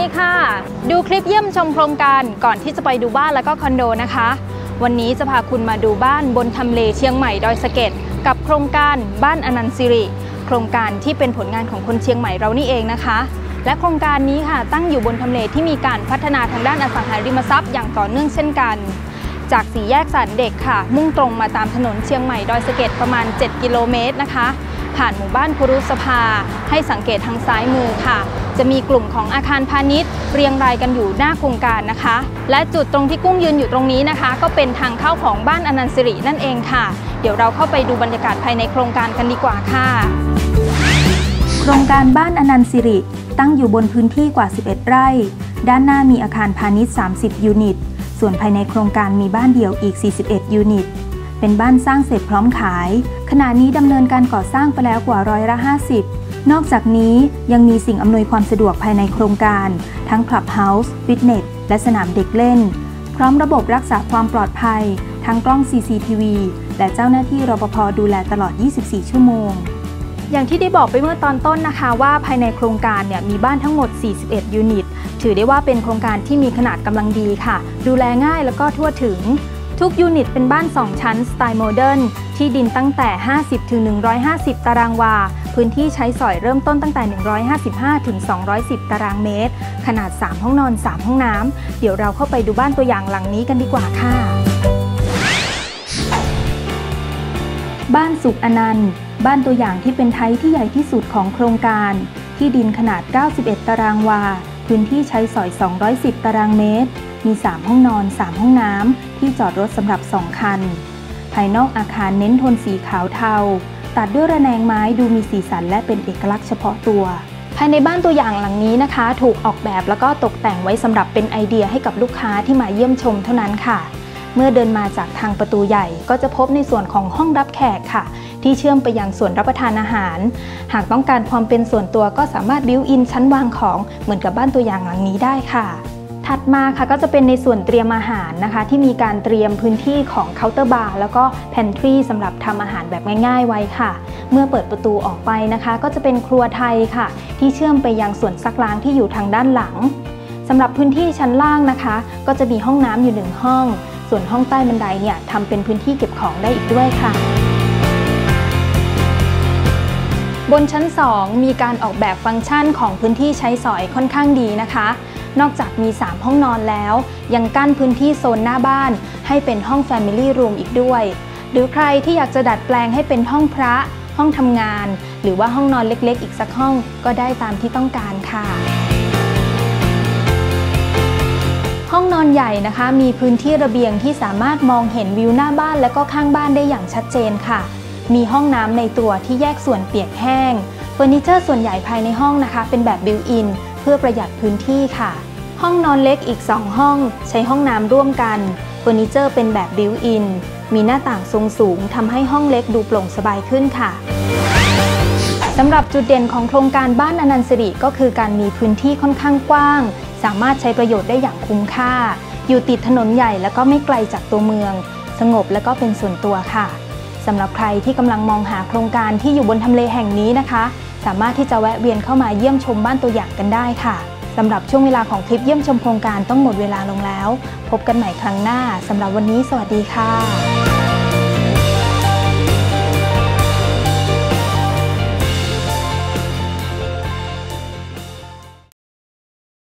ดีค่ะ ดูคลิปเยี่ยมชมโครงการก่อนที่จะไปดูบ้านแล้วก็คอนโดนะคะ วันนี้จะพาคุณมาดูบ้านบนทำเลเชียงใหม่ดอยสะเก็ดกับโครงการบ้านอนันต์สิริ โครงการที่เป็นผลงานของคนเชียงใหม่เรานี่เองนะคะ และโครงการนี้ค่ะตั้งอยู่บนทำเลที่มีการพัฒนาทางด้านอสังหาริมทรัพย์อย่างต่อเนื่องเช่นกัน จากสี่แยกสันเด็กค่ะ มุ่งตรงมาตามถนนเชียงใหม่ดอยสะเก็ดประมาณ 7 กิโลเมตรนะคะ ผ่านหมู่บ้านคุรุสภา ให้สังเกตทางซ้ายมือค่ะ จะมีกลุ่มของอาคารพาณิชย์ เรียงรายกันอยู่หน้าโครงการนะคะ และจุดตรงที่กุ้งยืนอยู่ตรงนี้นะคะ ก็เป็นทางเข้าของบ้านอนันต์สิรินั่นเองค่ะ เดี๋ยวเราเข้าไปดูบรรยากาศภายในโครงการกันดีกว่าค่ะ โครงการบ้านอนันต์สิริ ตั้งอยู่บนพื้นที่กว่า 11 ไร่ ด้านหน้ามีอาคารพาณิชย์ 30 ยูนิต ส่วนภายในโครงการมีบ้านเดี่ยวอีก 41 ยูนิต เป็นบ้านสร้างเสร็จพร้อมขาย ขณะนี้ดำเนินการก่อสร้างไปแล้วกว่าร้อยละ50 นอกจากนี้ยังมีสิ่งอำนวยความสะดวกภายในโครงการ ทั้งคลับเฮาส์ฟิตเนสและสนามเด็กเล่น พร้อมระบบรักษาความปลอดภัย ทั้งกล้อง CCTV และเจ้าหน้าที่รปภดูแลตลอด 24 ชั่วโมงอย่างที่ได้บอกไปเมื่อตอนต้นนะคะว่าภายในโครงการเนี่ยมีบ้านทั้งหมด 41 ยูนิต ถือได้ว่าเป็นโครงการที่มีขนาดกำลังดีค่ะ ดูแลง่ายแล้วก็ทั่วถึง ทุกยูนิตเป็นบ้าน 2 ชั้นสไตล์โมเดิร์นที่ดินตั้งแต่ 50ถึง150 ตารางวา พื้นที่ใช้สอยเริ่มต้นตั้งแต่ 155ถึง210 ตารางเมตร ขนาด 3 ห้องนอน 3 ห้องน้ำ เดี๋ยวเราเข้าไปดูบ้านตัวอย่างหลังนี้กันดีกว่าค่ะ บ้านสุขอนันต์ บ้านตัวอย่างที่เป็นไทยที่ใหญ่ที่สุดของโครงการ ที่ดินขนาด 91 ตารางวา พื้นที่ใช้สอย 210 ตารางเมตร มี 3 ห้องนอน 3 ห้องน้ำ ที่จอดรถสำหรับ 2 คัน ภายนอกอาคารเน้นโทนสีขาวเทา ตัดด้วยระแนงไม้ดูมีสีสันและเป็นเอกลักษณ์เฉพาะตัว ภายในบ้านตัวอย่างหลังนี้นะคะ ถูกออกแบบแล้วก็ตกแต่งไว้สำหรับเป็นไอเดียให้กับลูกค้าที่มาเยี่ยมชมเท่านั้นค่ะ เมื่อเดินมาจากทางประตูใหญ่ ก็จะพบในส่วนของห้องรับแขกค่ะที่เชื่อมไปยังส่วนรับประทานอาหาร หากต้องการความเป็นส่วนตัวก็สามารถบิวอินชั้นวางของเหมือนกับบ้านตัวอย่างหลังนี้ได้ค่ะ ถัดมาค่ะก็จะเป็นในส่วนเตรียมอาหารนะคะ ที่มีการเตรียมพื้นที่ของเคาน์เตอร์บาร์แล้วก็แพนทรีสำหรับทำอาหารแบบง่ายๆไว้ค่ะ เมื่อเปิดประตูออกไปนะคะ ก็จะเป็นครัวไทยค่ะ ที่เชื่อมไปยังส่วนซักล้างที่อยู่ทางด้านหลังสำหรับพื้นที่ชั้นล่างนะคะ ก็จะมีห้องน้ำอยู่หนึ่งห้อง ส่วนห้องใต้บันไดเนี่ยทำเป็นพื้นที่เก็บของได้อีกด้วยค่ะบนชั้น 2 มีการออกแบบฟังก์ชันของพื้นที่ใช้สอยค่อนข้างดีนะคะ นอกจากมี 3 ห้องนอนแล้ว ยังกั้นพื้นที่โซนหน้าบ้าน ให้เป็นห้อง Family Room อีกด้วย หรือใครที่อยากจะดัดแปลงให้เป็นห้องพระ ห้องทำงาน หรือว่าห้องนอนเล็กๆ อีกสักห้องก็ได้ตามที่ต้องการค่ะ ห้องนอนใหญ่นะคะ มีพื้นที่ระเบียงที่สามารถมองเห็นวิวหน้าบ้านและก็ข้างบ้านได้อย่างชัดเจนค่ะ มีห้องน้ำในตัวที่แยกส่วนเปียกแห้งเฟอร์นิเจอร์ส่วนใหญ่ภายในห้องนะคะ เป็นแบบบิวอิน เพื่อประหยัดพื้นที่ค่ะ ห้องนอนเล็กอีก 2 ห้อง ใช้ห้องน้ำร่วมกันเฟอร์นิเจอร์เป็นแบบบิวอิน มีหน้าต่างทรงสูงทำให้ห้องเล็กดูโปร่งสบายขึ้นค่ะสำหรับจุดเด่นของโครงการบ้านอนันต์สิริก็คือการมีพื้นที่ค่อนข้างกว้าง สามารถใช้ประโยชน์ได้อย่างคุ้มค่า อยู่ติดถนนใหญ่แล้วก็ไม่ไกลจากตัวเมือง สงบและก็เป็นส่วนตัวค่ะสำหรับใครที่กำลังมองหาโครงการที่อยู่บนทำเลแห่งนี้นะคะ สามารถที่จะแวะเวียนเข้ามาเยี่ยมชมบ้านตัวอย่างกันได้ค่ะสำหรับช่วงเวลาของคลิปเยี่ยมชมโครงการต้องหมดเวลาลงแล้ว พบกันใหม่ครั้งหน้าสำหรับวันนี้สวัสดีค่ะ